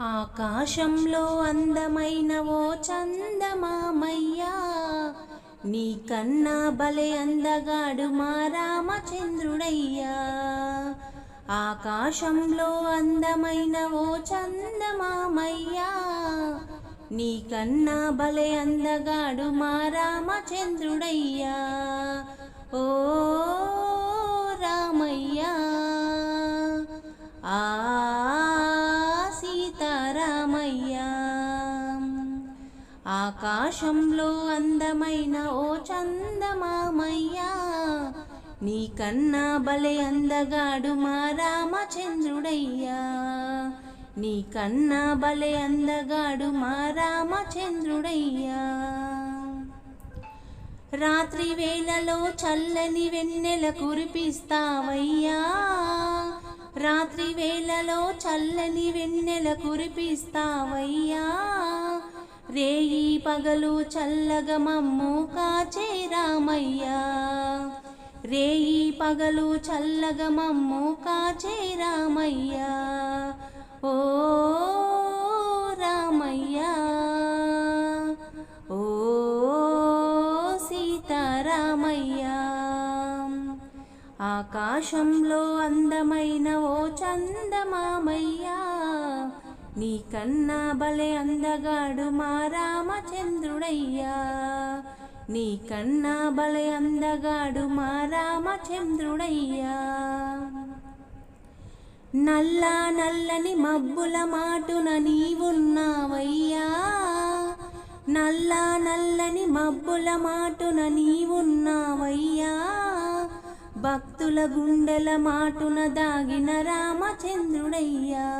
ఆకాశంలో అందమైన ఓ చందమామయ్యా నీ కన్నా బలే అందగాడు మా రామచంద్రుడయ్యా. ఆకాశంలో అందమైన ఓ చందమామయ్యా నీ కన్నా బలే అందగాడు మా రామచంద్రుడయ్యా. ఓ ఆకాశంలో అందమైన ఓ చందమామయ్యా. నీ కన్నా బలే అందగాడు మా రామచంద్రుడయ్యా. నీ కన్నా బలే అందగాడు మా రామచంద్రుడయ్యా. రాత్రి వేళలో చల్లని వెన్నెల కురిపిస్తావయ్యా. రాత్రి వేళలో చల్లని వెన్నెల కురిపిస్తావయ్యా. రేయి పగలు చల్లగ మమ్ము కాచే రామయ్యా. రేయి పగలు చల్లగ మమ్ము కాచే రామయ్యా. ఓ రామయ్యా. ఓ సీతారామయ్యా. ఆకాశంలో అందమైన ఓ చందమామయ్యా. నీ కన్నా బలే అందగాడు మా రామచంద్రుడయ్యా. నీ కన్నా బలే అందగాడు మా రామచంద్రుడయ్యా. నల్ల నల్లని మబ్బుల మాటున నీవున్నావయ్యా. నల్ల నల్లని మబ్బుల మాటున నీవున్నావయ్యా. భక్తుల గుండెల మాటున దాగిన రామచంద్రుడయ్యా.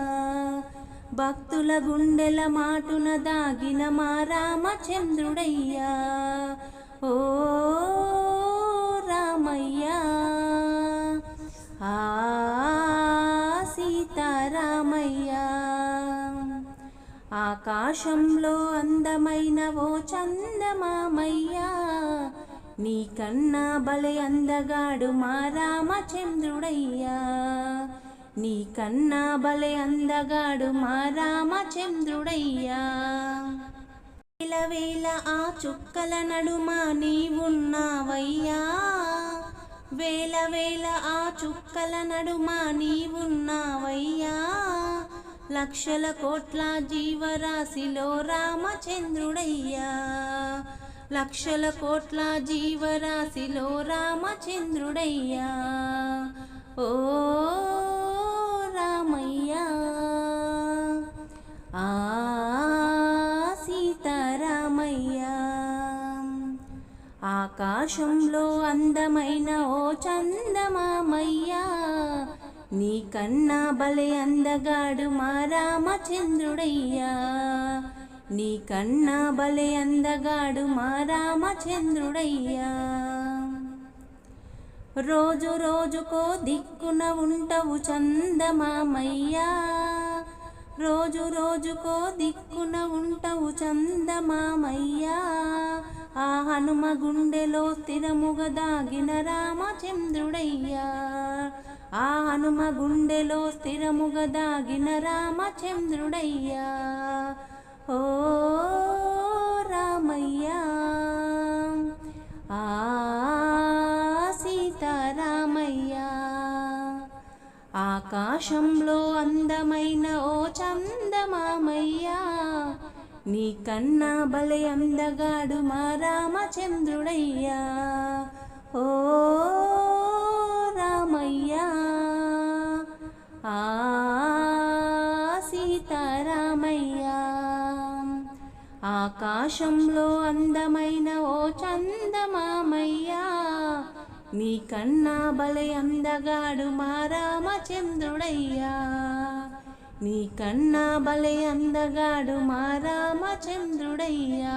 భక్తుల గుండెల మాటున దాగిన మా రామచంద్రుడయ్యా. ఓ రామయ్యా. ఆ సీతారామయ్యా. ఆకాశంలో అందమైన ఓ చందమామయ్యా. నీ కన్నా బలే అందగాడు మా రామచంద్రుడయ్యా. నీ కన్నా బలే అందగాడు మా రామచంద్రుడయ్యా. వేల వేల ఆ చుక్కల నడుమ నీవున్నావయ్యా. వేల వేల ఆ చుక్కల నడుమ నీవున్నావయ్యా. లక్షల కోట్ల జీవరాశిలో రామచంద్రుడయ్యా. లక్షల కోట్ల జీవరాశిలో రామచంద్రుడయ్యా. ఓ ఆ సీతారామయ్యా. ఆకాశంలో అందమైన ఓ చందమామయ్యా. నీ కన్నా బలే అందగాడు మా రామచంద్రుడయ్యా. నీ కన్నా బలే అందగాడు మా రామచంద్రుడయ్యా. రోజు రోజుకో దిక్కున ఉంటవు చందమామయ్యా. రోజు రోజుకో దిక్కున ఉంటవు చందమామయ్యా. ఆ హనుమ గుండెలో స్థిరముగ దాగిన రామచంద్రుడయ్యా. ఆ హనుమ గుండెలో స్థిరముగ దాగిన రామచంద్రుడయ్యా. ఓ రామయ్యా ఆ సీతారామయ్యా. ఆకాశంలో అందమైన చందమామయ్యా నీ కన్నా బలే అందగాడు మా రామచంద్రుడయ్యా. ఓ రామయ్యా ఆ సీతారామయ్యా ఆకాశంలో అందమైన ఓ చందమామయ్యా నీ కన్నా బలే అందగాడు మా రామచంద్రుడయ్యా. నీ కన్నా బలే అందగాడు మా రామచంద్రుడయ్యా.